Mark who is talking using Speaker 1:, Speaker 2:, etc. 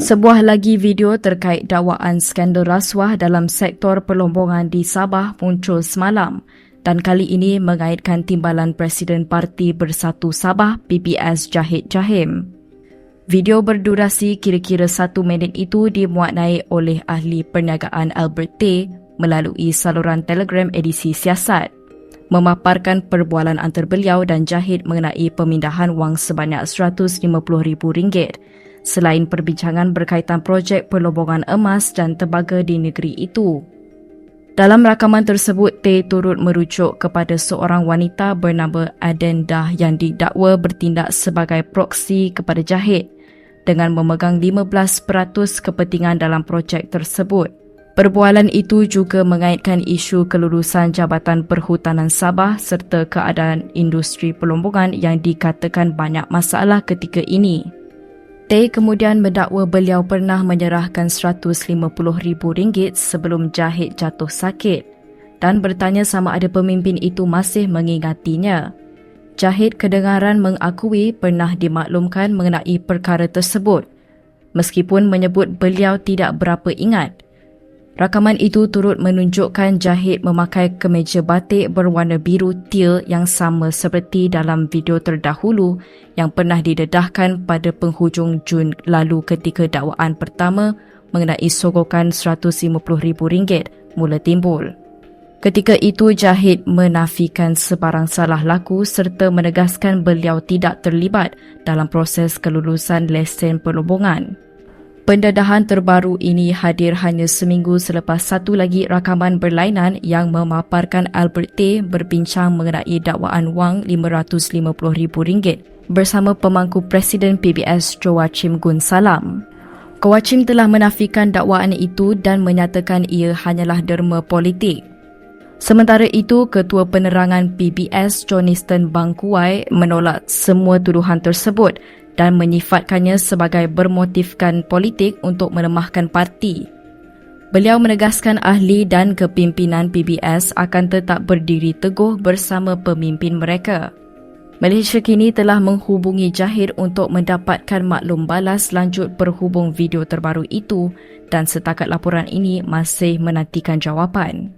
Speaker 1: Sebuah lagi video terkait dakwaan skandal rasuah dalam sektor perlombongan di Sabah muncul semalam. Dan kali ini mengaitkan timbalan Presiden Parti Bersatu Sabah PPS Jahid Jahim. Video berdurasi kira-kira satu minit itu dimuatnai oleh ahli perniagaan Albert T melalui saluran telegram edisi siasat. Memaparkan perbualan antar beliau dan Jahid mengenai pemindahan wang sebanyak RM150,000 selain perbincangan berkaitan projek perlombongan emas dan tembaga di negeri itu. Dalam rakaman tersebut, Tay turut merujuk kepada seorang wanita bernama Aden Dah yang didakwa bertindak sebagai proksi kepada Jahid dengan memegang 15% kepentingan dalam projek tersebut. Perbualan itu juga mengaitkan isu kelulusan Jabatan Perhutanan Sabah serta keadaan industri pelombongan yang dikatakan banyak masalah ketika ini. Tay kemudian mendakwa beliau pernah menyerahkan RM150,000 sebelum Jahid jatuh sakit dan bertanya sama ada pemimpin itu masih mengingatinya. Jahid kedengaran mengakui pernah dimaklumkan mengenai perkara tersebut meskipun menyebut beliau tidak berapa ingat. Rakaman itu turut menunjukkan Jahid memakai kemeja batik berwarna biru teal yang sama seperti dalam video terdahulu yang pernah didedahkan pada penghujung Jun lalu ketika dakwaan pertama mengenai sogokan RM150,000 mula timbul. Ketika itu Jahid menafikan sebarang salah laku serta menegaskan beliau tidak terlibat dalam proses kelulusan lesen perlombongan. Pendedahan terbaru ini hadir hanya seminggu selepas satu lagi rakaman berlainan yang memaparkan Albert T berbincang mengenai dakwaan wang RM550,000 bersama pemangku Presiden PBS Joachim Gun Salam. Joachim telah menafikan dakwaan itu dan menyatakan ia hanyalah derma politik. Sementara itu, Ketua Penerangan PBS Johnston Bangkuai menolak semua tuduhan tersebut dan menyifatkannya sebagai bermotifkan politik untuk melemahkan parti. Beliau menegaskan ahli dan kepimpinan PBS akan tetap berdiri teguh bersama pemimpin mereka. Malaysia kini telah menghubungi Jahir untuk mendapatkan maklum balas lanjut berhubung video terbaru itu dan setakat laporan ini masih menantikan jawapan.